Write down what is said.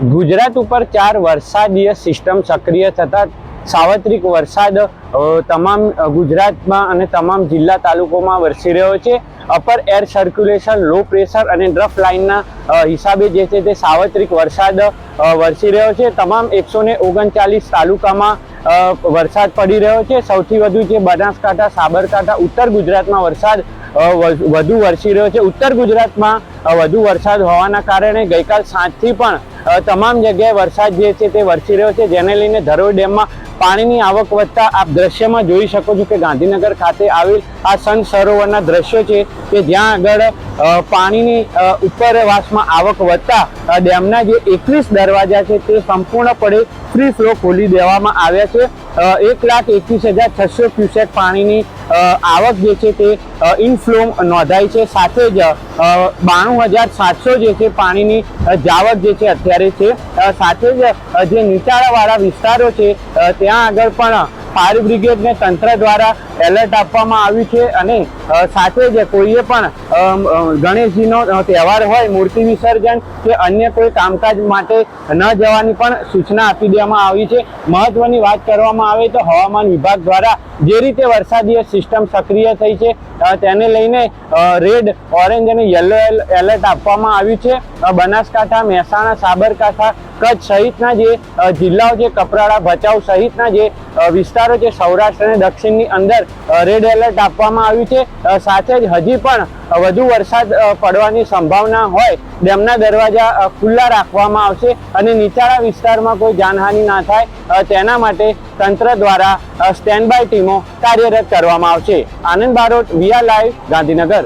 ગુજરાત ઉપર ચાર વરસાદીય સિસ્ટમ સક્રિય થતા સાર્વત્રિક વરસાદ તમામ ગુજરાતમાં અને તમામ જિલ્લા તાલુકોમાં વરસી રહ્યો છે. Upper air circulation low pressure અને ડ્રફ લાઇનના હિસાબે જે છે તે સાર્વત્રિક વરસાદ વરસી રહ્યો છે. તમામ એકસો ઓગણચાલીસ તાલુકામાં વરસાદ પડી રહ્યો છે. સૌથી વધુ જે બનાસકાંઠા, સાબરકાંઠા, ઉત્તર ગુજરાતમાં વરસાદ વધુ વરસી રહ્યો છે. ઉત્તર ગુજરાતમાં વધુ વરસાદ હોવાના કારણે ગઈકાલ સાંજથી પણ તમામ જગ્યાએ વરસાદ જે છે તે વરસી રહ્યો છે. જેને લઈને ધરોઈ ડેમમાં પાણીની આવક વધતા આપ દ્રશ્યમાં જોઈ શકો છો કે ગાંધીનગર ખાતે આવેલ આ સંત સરોવરના દ્રશ્યો છે કે જ્યાં આગળ પાણીની ઉપરવાસમાં આવક વધતા ડેમના જે એકવીસ દરવાજા છે તે સંપૂર્ણપણે ફ્રી ફ્લો ખોલી દેવામાં આવ્યા છે. એક લાખ એકવીસ હજાર છસો ક્યુસેક પાણીની આવક જે છે તે ઇનફ્લો નોંધાઈ છે. સાથે જ બાણું હજાર સાતસો જે છે પાણીની જાવક જે છે અત્યારે છે. સાથે જ જે નીચાણવાળા વિસ્તારો છે ત્યાં આગળ પણ ફાયર બ્રિગેડને તંત્ર દ્વારા એલર્ટ આપવામાં આવ્યું છે અને સાથે જ કોઈએ પણ ગણેશજીનો તહેવાર હોય મૂર્તિ વિસર્જન કે અન્ય કોઈ કામકાજ માટે ન જવાની પણ સૂચના આપી દેવામાં આવી છે. મહત્વની વાત કરવામાં આવે તો હવામાન વિભાગ દ્વારા જે રીતે વરસાદીય સિસ્ટમ સક્રિય થઈ છે તેને લઈને રેડ ઓરેન્જ અને યલો એલર્ટ આપવામાં આવ્યું છે. બનાસકાંઠા મહેસાણા સાબરકાંઠા કચ્છ સહિતના જે જિલ્લાઓ જે કપરાડા ભચાઉ સહિતના જે અ, વિસ્તારો છે, સૌરાષ્ટ્ર અને દક્ષિણની અંદર રેડ એલર્ટ આપવામાં આવ્યું છે. સાથે જ હજી પણ વધુ વરસાદ પડવાની સંભાવના હોય, ડેમના દરવાજા ખુલ્લા રાખવામાં આવશે અને નીચાણા વિસ્તારમાં કોઈ જાનહાનિ ના થાય તેના માટે તંત્ર દ્વારા સ્ટેન્ડ બાય ટીમો કાર્યરત કરવામાં આવશે. Anand Barot VR live, Gandhinagar.